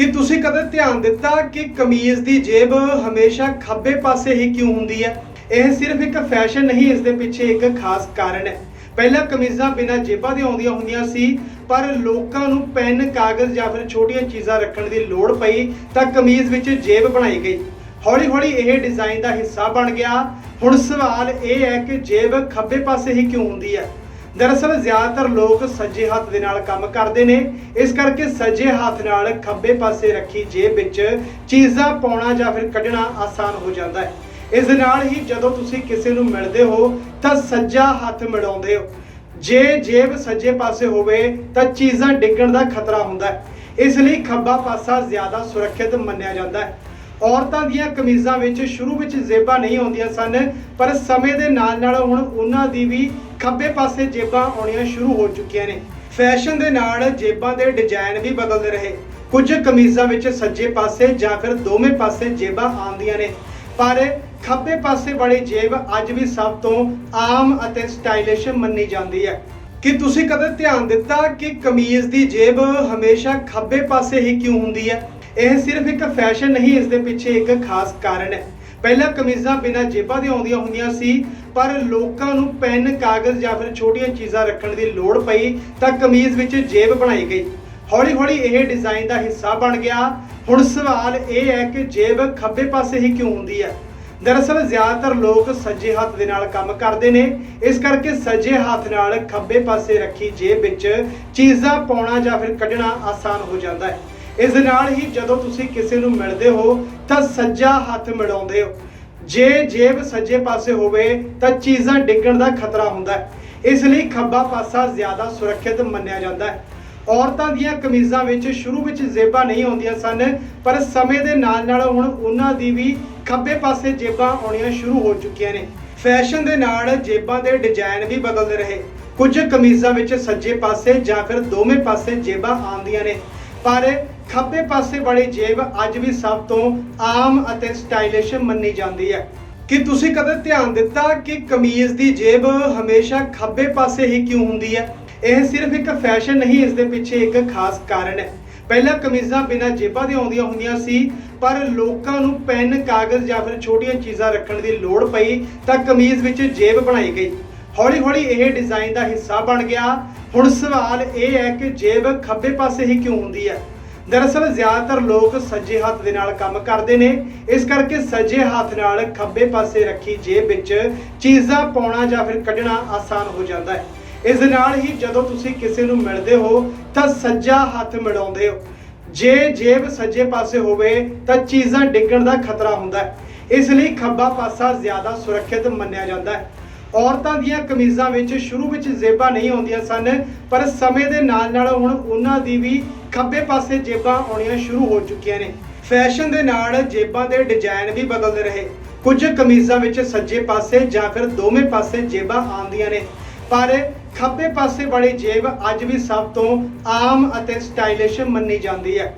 ਕਿ ਤੁਸੀਂ ਕਦੇ ਧਿਆਨ ਦਿੱਤਾ ਕਿ ਕਮੀਜ਼ ਦੀ ਜੇਬ ਹਮੇਸ਼ਾ ਖੱਬੇ ਪਾਸੇ ਹੀ ਕਿਉਂ ਹੁੰਦੀ ਹੈ? ਇਹ ਸਿਰਫ ਇੱਕ ਫੈਸ਼ਨ ਨਹੀਂ, ਇਸ ਦੇ ਪਿੱਛੇ ਇੱਕ ਖਾਸ ਕਾਰਨ ਹੈ। ਪਹਿਲਾਂ ਕਮੀਜ਼ਾਂ ਬਿਨਾਂ ਜੇਬਾਂ ਦੇ ਆਉਂਦੀਆਂ ਹੁੰਦੀਆਂ ਸੀ, ਪਰ ਲੋਕਾਂ ਨੂੰ ਪੈਨ, ਕਾਗਜ਼ ਜਾਂ ਫਿਰ ਛੋਟੀਆਂ ਚੀਜ਼ਾਂ ਰੱਖਣ ਦੀ ਲੋੜ ਪਈ ਤਾਂ ਕਮੀਜ਼ ਵਿੱਚ ਜੇਬ ਬਣਾਈ ਗਈ। ਹੌਲੀ-ਹੌਲੀ ਇਹ ਡਿਜ਼ਾਈਨ ਦਾ ਹਿੱਸਾ ਬਣ ਗਿਆ। ਹੁਣ ਸਵਾਲ ਇਹ ਹੈ ਕਿ ਜੇਬ ਖੱਬੇ ਪਾਸੇ ਹੀ ਕਿਉਂ ਹੁੰਦੀ ਹੈ? ਦਰਅਸਲ ਜ਼ਿਆਦਾਤਰ ਲੋਕ ਸੱਜੇ ਹੱਥ ਦੇ ਨਾਲ ਕੰਮ ਕਰਦੇ ਨੇ। ਇਸ ਕਰਕੇ ਸੱਜੇ ਹੱਥ ਨਾਲ ਖੱਬੇ ਪਾਸੇ ਰੱਖੀ ਜੇਬ ਵਿੱਚ ਚੀਜ਼ਾਂ ਪਾਉਣਾ ਜਾਂ ਫਿਰ ਕੱਢਣਾ ਆਸਾਨ ਹੋ ਜਾਂਦਾ ਹੈ। ਇਸ ਦੇ ਨਾਲ ਹੀ ਜਦੋਂ ਤੁਸੀਂ ਕਿਸੇ ਨੂੰ ਮਿਲਦੇ ਹੋ, ਤਾਂ ਸੱਜਾ ਹੱਥ ਮਿਲਾਉਂਦੇ ਹੋ। ਜੇ ਜੇਬ ਸੱਜੇ ਪਾਸੇ ਹੋਵੇ, ਤਾਂ ਚੀਜ਼ਾਂ ਡਿੱਗਣ ਦਾ ਖਤਰਾ ਹੁੰਦਾ ਹੈ। ਇਸ ਲਈ ਖੱਬਾ ਪਾਸਾ ਜ਼ਿਆਦਾ ਸੁਰੱਖਿਅਤ ਮੰਨਿਆ ਜਾਂਦਾ ਹੈ। ਔਰਤਾਂ ਦੀਆਂ ਕਮੀਜ਼ਾਂ ਵਿੱਚ ਸ਼ੁਰੂ ਵਿੱਚ ਜੇਬਾਂ ਨਹੀਂ ਆਉਂਦੀਆਂ ਸਨ, ਪਰ ਸਮੇਂ ਦੇ ਨਾਲ ਨਾਲ ਹੁਣ ਉਹਨਾਂ ਦੀ ਵੀ ਖੱਬੇ ਪਾਸੇ ਜੇਬਾਂ ਆਉਣੀਆਂ ਸ਼ੁਰੂ ਹੋ ਚੁੱਕੀਆਂ ਨੇ। ਫੈਸ਼ਨ ਦੇ ਨਾਲ ਜੇਬਾਂ ਦੇ ਡਿਜ਼ਾਈਨ ਵੀ ਬਦਲਦੇ ਰਹੇ। ਕੁਝ ਕਮੀਜ਼ਾਂ ਵਿੱਚ ਸੱਜੇ ਪਾਸੇ ਜਾਂ ਫਿਰ ਦੋਵੇਂ ਪਾਸੇ ਜੇਬਾਂ ਆਉਂਦੀਆਂ ਨੇ। ਪਰ ਖੱਬੇ ਪਾਸੇ ਵਾਲੀ ਜੇਬ ਅੱਜ ਵੀ ਸਭ ਤੋਂ ਆਮ ਅਤੇ ਸਟਾਈਲਿਸ਼ ਮੰਨੀ ਜਾਂਦੀ ਹੈ। ਕਿ ਤੁਸੀਂ ਕਦੇ ਧਿਆਨ ਦਿੱਤਾ ਕਿ ਕਮੀਜ਼ ਦੀ ਜੇਬ ਹਮੇਸ਼ਾ ਖੱਬੇ ਪਾਸੇ ਹੀ ਕਿਉਂ ਹੁੰਦੀ ਹੈ? ਇਹ ਸਿਰਫ ਇੱਕ ਫੈਸ਼ਨ ਨਹੀਂ, ਇਸ ਦੇ ਪਿੱਛੇ ਇੱਕ ਖਾਸ ਕਾਰਨ ਹੈ। ਪਹਿਲਾਂ ਕਮੀਜ਼ਾਂ ਬਿਨਾਂ ਜੇਬਾਂ ਦੇ ਆਉਂਦੀਆਂ ਹੁੰਦੀਆਂ ਸੀ, ਪਰ ਲੋਕਾਂ ਨੂੰ ਪੈਨ, ਕਾਗਜ਼ ਜਾਂ ਫਿਰ ਛੋਟੀਆਂ ਚੀਜ਼ਾਂ ਰੱਖਣ ਦੀ ਲੋੜ ਪਈ ਤਾਂ ਕਮੀਜ਼ ਵਿੱਚ ਜੇਬ ਬਣਾਈ ਗਈ। ਹੌਲੀ-ਹੌਲੀ ਇਹ ਡਿਜ਼ਾਈਨ ਦਾ ਹਿੱਸਾ ਬਣ ਗਿਆ। ਹੁਣ ਸਵਾਲ ਇਹ ਹੈ ਕਿ ਜੇਬ ਖੱਬੇ ਪਾਸੇ ਹੀ ਕਿਉਂ ਹੁੰਦੀ ਹੈ? ਦਰਅਸਲ ਜ਼ਿਆਦਾਤਰ ਲੋਕ ਸੱਜੇ ਹੱਥ ਦੇ ਨਾਲ ਕੰਮ ਕਰਦੇ ਨੇ। ਇਸ ਕਰਕੇ ਸੱਜੇ ਹੱਥ ਨਾਲ ਖੱਬੇ ਪਾਸੇ ਰੱਖੀ ਜੇਬ ਵਿੱਚ ਚੀਜ਼ਾਂ ਪਾਉਣਾ ਜਾਂ ਫਿਰ ਕੱਢਣਾ ਆਸਾਨ ਹੋ ਜਾਂਦਾ ਹੈ। ਇਸ ਦੇ ਨਾਲ ਹੀ ਜਦੋਂ ਤੁਸੀਂ ਕਿਸੇ ਨੂੰ ਮਿਲਦੇ ਹੋ ਤਾਂ ਸੱਜਾ ਹੱਥ ਮਿਲਾਉਂਦੇ ਹੋ। ਜੇ ਜੇਬ ਸੱਜੇ ਪਾਸੇ ਹੋਵੇ ਤਾਂ ਚੀਜ਼ਾਂ ਡਿੱਗਣ ਦਾ ਖਤਰਾ ਹੁੰਦਾ ਹੈ। ਇਸ ਲਈ ਖੱਬਾ ਪਾਸਾ ਜ਼ਿਆਦਾ ਸੁਰੱਖਿਅਤ ਮੰਨਿਆ ਜਾਂਦਾ ਹੈ। ਔਰਤਾਂ ਦੀਆਂ ਕਮੀਜ਼ਾਂ ਵਿੱਚ ਸ਼ੁਰੂ ਵਿੱਚ ਜੇਬਾਂ ਨਹੀਂ ਆਉਂਦੀਆਂ ਸਨ, ਪਰ ਸਮੇਂ ਦੇ ਨਾਲ ਨਾਲ ਹੁਣ ਉਹਨਾਂ ਦੀ ਵੀ ਖੱਬੇ ਪਾਸੇ ਜੇਬਾਂ ਆਉਣੀਆਂ ਸ਼ੁਰੂ ਹੋ ਚੁੱਕੀਆਂ ਨੇ। ਫੈਸ਼ਨ ਦੇ ਨਾਲ ਜੇਬਾਂ ਦੇ ਡਿਜ਼ਾਈਨ ਵੀ ਬਦਲਦੇ ਰਹੇ। ਕੁਝ ਕਮੀਜ਼ਾਂ ਵਿੱਚ ਸੱਜੇ ਪਾਸੇ ਜਾਂ ਫਿਰ ਦੋਵੇਂ ਪਾਸੇ ਜੇਬਾਂ ਆਉਂਦੀਆਂ ਨੇ। ਪਰ ਖੱਬੇ ਪਾਸੇ ਵਾਲੀ ਜੇਬ ਅੱਜ ਵੀ ਸਭ ਤੋਂ ਆਮ ਅਤੇ ਸਟਾਈਲਿਸ਼ ਮੰਨੀ ਜਾਂਦੀ ਹੈ। ਕਿ ਤੁਸੀਂ ਕਦੇ ਧਿਆਨ ਦਿੱਤਾ ਕਿ ਕਮੀਜ਼ ਦੀ ਜੇਬ ਹਮੇਸ਼ਾ ਖੱਬੇ ਪਾਸੇ ਹੀ ਕਿਉਂ ਹੁੰਦੀ ਹੈ? ਇਹ ਸਿਰਫ ਇੱਕ ਫੈਸ਼ਨ ਨਹੀਂ, ਇਸ ਦੇ ਪਿੱਛੇ ਇੱਕ ਖਾਸ ਕਾਰਨ ਹੈ। ਪਹਿਲਾਂ ਕਮੀਜ਼ਾਂ ਬਿਨਾਂ ਜੇਬਾਂ ਦੇ ਆਉਂਦੀਆਂ ਹੁੰਦੀਆਂ ਸੀ, ਪਰ ਲੋਕਾਂ ਨੂੰ ਪੈਨ, ਕਾਗਜ਼ ਜਾਂ ਫਿਰ ਛੋਟੀਆਂ ਚੀਜ਼ਾਂ ਰੱਖਣ ਦੀ ਲੋੜ ਪਈ ਤਾਂ ਕਮੀਜ਼ ਵਿੱਚ ਜੇਬ ਬਣਾਈ ਗਈ। ਹੌਲੀ-ਹੌਲੀ ਇਹ ਡਿਜ਼ਾਈਨ ਦਾ ਹਿੱਸਾ ਬਣ ਗਿਆ ਹੁਣ ਸਵਾਲ ਇਹ ਹੈ ਕਿ ਜੇਬ ਖੱਬੇ ਪਾਸੇ ਹੀ ਕਿਉਂ ਹੁੰਦੀ ਹੈ? ਦਰਅਸਲ ਜ਼ਿਆਦਾਤਰ ਲੋਕ ਸੱਜੇ ਹੱਥ ਦੇ ਨਾਲ ਕੰਮ ਕਰਦੇ ਨੇ। ਇਸ ਕਰਕੇ ਸੱਜੇ ਹੱਥ ਨਾਲ ਖੱਬੇ ਪਾਸੇ ਰੱਖੀ ਜੇਬ ਵਿੱਚ ਚੀਜ਼ਾਂ ਪਾਉਣਾ ਜਾਂ ਫਿਰ ਕੱਢਣਾ ਆਸਾਨ ਹੋ ਜਾਂਦਾ ਹੈ। ਇਸ ਦੇ ਨਾਲ ਹੀ ਜਦੋਂ ਤੁਸੀਂ ਕਿਸੇ ਨੂੰ ਮਿਲਦੇ ਹੋ, ਤਾਂ ਸੱਜਾ ਹੱਥ ਮਿਲਾਉਂਦੇ ਹੋ। ਜੇ ਜੇਬ ਸੱਜੇ ਪਾਸੇ ਹੋਵੇ, ਤਾਂ ਚੀਜ਼ਾਂ ਡਿੱਗਣ ਦਾ ਖਤਰਾ ਹੁੰਦਾ ਹੈ। ਇਸ ਲਈ ਖੱਬਾ ਪਾਸਾ ਜ਼ਿਆਦਾ ਸੁਰੱਖਿਅਤ ਮੰਨਿਆ ਜਾਂਦਾ ਹੈ। ਔਰਤਾਂ ਦੀਆਂ ਕਮੀਜ਼ਾਂ ਵਿੱਚ ਸ਼ੁਰੂ ਵਿੱਚ ਜੇਬਾਂ ਨਹੀਂ ਆਉਂਦੀਆਂ ਸਨ, ਪਰ ਸਮੇਂ ਦੇ ਨਾਲ ਨਾਲ ਹੁਣ ਉਹਨਾਂ ਦੀ ਵੀ ਖੱਬੇ ਪਾਸੇ ਜੇਬਾਂ ਆਉਣੀਆਂ ਸ਼ੁਰੂ ਹੋ ਚੁੱਕੀਆਂ ਨੇ। ਫੈਸ਼ਨ ਦੇ ਨਾਲ ਜੇਬਾਂ ਦੇ ਡਿਜ਼ਾਈਨ ਵੀ ਬਦਲਦੇ ਰਹੇ। ਕੁਝ ਕਮੀਜ਼ਾਂ ਵਿੱਚ ਸੱਜੇ ਪਾਸੇ ਜਾਂ ਫਿਰ ਦੋਵੇਂ ਪਾਸੇ ਜੇਬਾਂ ਆਉਂਦੀਆਂ ਨੇ। ਪਰ ਖੱਬੇ ਪਾਸੇ ਵਾਲੀ ਜੇਬ ਅੱਜ ਵੀ ਸਭ ਤੋਂ ਆਮ ਅਤੇ ਸਟਾਈਲਿਸ਼ ਮੰਨੀ ਜਾਂਦੀ ਹੈ।